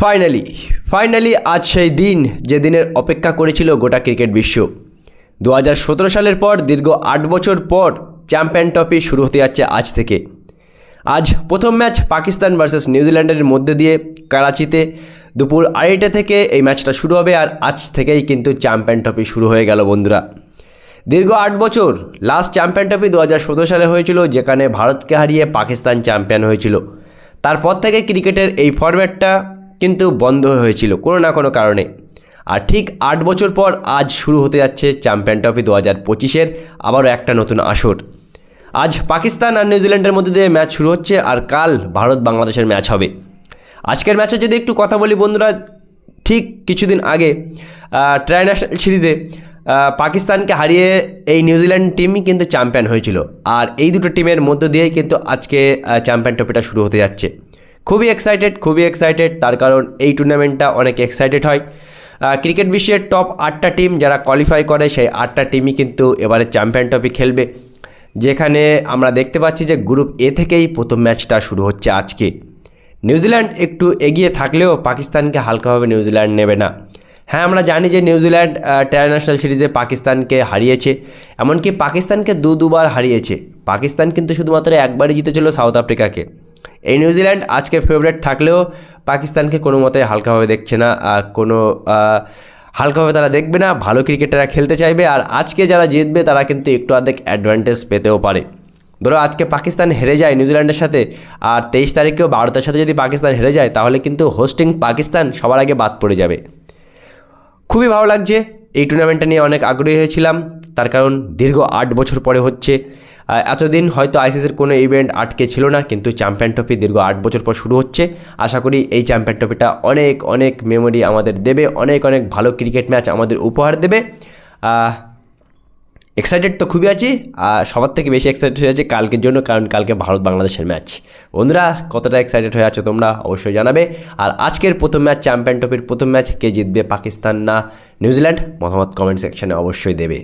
Finally finally আজ সেই দিন যে দিনের অপেক্ষা করেছিল গোটা ক্রিকেট বিশ্ব। দু হাজার সতেরো সালের পর দীর্ঘ আট বছর পর চ্যাম্পিয়ন ট্রফি শুরু হতে যাচ্ছে আজ থেকে। আজ প্রথম ম্যাচ পাকিস্তান ভার্সেস নিউজিল্যান্ডের মধ্যে দিয়ে করাচিতে দুপুর আড়াইটে থেকে এই ম্যাচটা শুরু হবে আর আজ থেকেই কিন্তু চ্যাম্পিয়ন ট্রফি শুরু হয়ে গেল বন্ধুরা। দীর্ঘ আট বছর লাস্ট চ্যাম্পিয়ন ট্রফি দু হাজার সতেরো সালে হয়েছিল যেখানে ভারতকে হারিয়ে পাকিস্তান চ্যাম্পিয়ন হয়েছিল। তারপর থেকে ক্রিকেটের এই ফরম্যাটটা কিন্তু বন্ধ হয়েছিল কোনো না কোনো কারণে। আর ঠিক আট বছর পর আজ শুরু হতে যাচ্ছে চ্যাম্পিয়ন ট্রফি দু হাজার পঁচিশের আবারও একটা নতুন আসর। আজ পাকিস্তান আর নিউজিল্যান্ডের মধ্যে দিয়ে ম্যাচ শুরু হচ্ছে আর কাল ভারত বাংলাদেশের ম্যাচ হবে। আজকের ম্যাচে যদি একটু কথা বলি বন্ধুরা, ঠিক কিছুদিন আগে ট্রাই ন্যাশনাল সিরিজে পাকিস্তানকে হারিয়ে এই নিউজিল্যান্ড টিমই কিন্তু চ্যাম্পিয়ন হয়েছিল। আর এই দুটো টিমের মধ্য দিয়েই কিন্তু আজকে চ্যাম্পিয়ন ট্রফিটা শুরু হতে যাচ্ছে। খুবই এক্সাইটেড খুবই এক্সাইটেড তার কারণ এই টুর্নামেন্টটা অনেক এক্সাইটেড হয়। ক্রিকেট বিশ্বের টপ আটটা টিম যারা কোয়ালিফাই করে, সেই আটটা টিমই কিন্তু এবারে চ্যাম্পিয়ন ট্রফি খেলবে। যেখানে আমরা দেখতে পাচ্ছি যে গ্রুপ এ থেকেই প্রথম ম্যাচটা শুরু হচ্ছে আজকে। নিউজিল্যান্ড একটু এগিয়ে থাকলেও পাকিস্তানকে হালকাভাবে নিউজিল্যান্ড নেবে না। হ্যাঁ আমরা জানি যে নিউজিল্যান্ড ইন্টারন্যাশনাল সিরিজে পাকিস্তানকে হারিয়েছে। এমনকি পাকিস্তানকে দু দুবার হারিয়েছে। পাকিস্তান কিন্তু শুধুমাত্র একবারই জিতেছিল সাউথ আফ্রিকাকে এই নিউজিল্যান্ড আজকে ফেভারিট থাকলেও পাকিস্তানকে কোনো মতে হালকাভাবে দেখছে না কোনো হালকাভাবে তারা দেখবে না, ভালো ক্রিকেটাররা খেলতে চাইবে, আর আজকে যারা জিতবে তারা কিন্তু একটু অর্ধেক অ্যাডভান্টেজ পেতেও পারে। ধরো আজকে পাকিস্তান হেরে যায় নিউজিল্যান্ডের সাথে, আর তেইশ তারিখেও ভারতের সাথে যদি পাকিস্তান হেরে যায়, তাহলে কিন্তু হোস্টিং পাকিস্তান সবার আগে বাদ পড়ে যাবে। খুবই ভালো লাগছে, এই টুর্নামেন্টটা নিয়ে অনেক আগ্রহী হয়েছিলাম, তার কারণ দীর্ঘ আট বছর পরে হচ্ছে এতদিন হয়তো আইসিসির কোনো ইভেন্ট আটকে ছিল না, কিন্তু চ্যাম্পিয়ন ট্রফি দীর্ঘ আট বছর পর শুরু হচ্ছে। আশা করি এই চ্যাম্পিয়ন ট্রফিটা অনেক অনেক মেমোরি আমাদের দেবে, অনেক অনেক ভালো ক্রিকেট ম্যাচ আমাদের উপহার দেবে। এক্সাইটেড তো খুবই আছি, আর সবার থেকে বেশি এক্সাইটেড হয়ে আছে কালকের জন্য, কারণ কালকে ভারত বাংলাদেশের ম্যাচ বন্ধুরা, কতটা এক্সাইটেড হয়ে আছো তোমরা অবশ্যই জানাবে। আর আজকের প্রথম ম্যাচ চ্যাম্পিয়ন ট্রফির প্রথম ম্যাচ কে জিতবে পাকিস্তান না নিউজিল্যান্ড, মতামত কমেন্ট সেকশানে অবশ্যই দেবে।